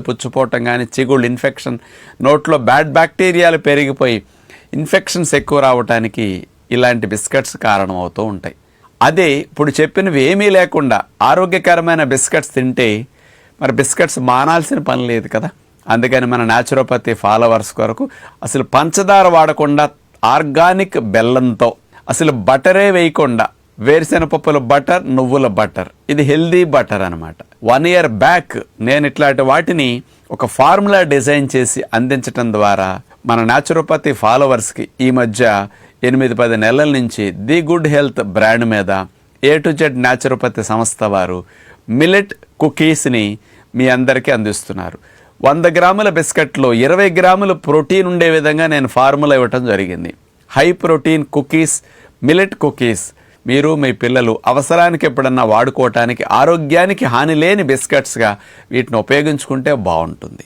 పుచ్చిపోవటం కానీ చిగుళ్ళు ఇన్ఫెక్షన్ నోట్లో బ్యాడ్ బ్యాక్టీరియాలు పెరిగిపోయి ఇన్ఫెక్షన్స్ ఎక్కువ రావటానికి ఇలాంటి బిస్కెట్స్ కారణం అవుతూ ఉంటాయి. అదే ఇప్పుడు చెప్పినవి ఏమీ లేకుండా ఆరోగ్యకరమైన బిస్కెట్స్ తింటే మరి బిస్కెట్స్ మానాల్సిన పని లేదు కదా. అందుకని మన న్యాచురోపతి ఫాలోవర్స్ కొరకు అసలు పంచదార వాడకుండా ఆర్గానిక్ బెల్లంతో అసలు బటరే వేయకుండా వేరుశెనగ పప్పుల బటర్ నువ్వుల బటర్. ఇది హెల్దీ బటర్ అనమాట వన్ ఇయర్ బ్యాక్ నేను ఇట్లాంటి వాటిని ఒక ఫార్ములా డిజైన్ చేసి అందించటం ద్వారా మన న్యాచురోపతి ఫాలోవర్స్కి ఈ మధ్య ఎనిమిది పది నెలల నుంచి ది గుడ్ హెల్త్ బ్రాండ్ మీద ఏ టు జెడ్ న్యాచురోపతి సంస్థ వారు మిలెట్ కుకీస్ని మీ అందరికీ అందిస్తున్నారు. వంద గ్రాముల బిస్కెట్లో ఇరవై గ్రాముల ప్రోటీన్ ఉండే విధంగా నేను ఫార్ములా ఇవ్వటం జరిగింది. High protein cookies millet cookies మీరు మీ పిల్లలు అవసరానికి ఎప్పుడన్నా వాడుకోవటానికి ఆరోగ్యానికి హాని లేని బిస్కెట్స్గా వీటిని ఉపయోగించుకుంటే బాగుంటుంది.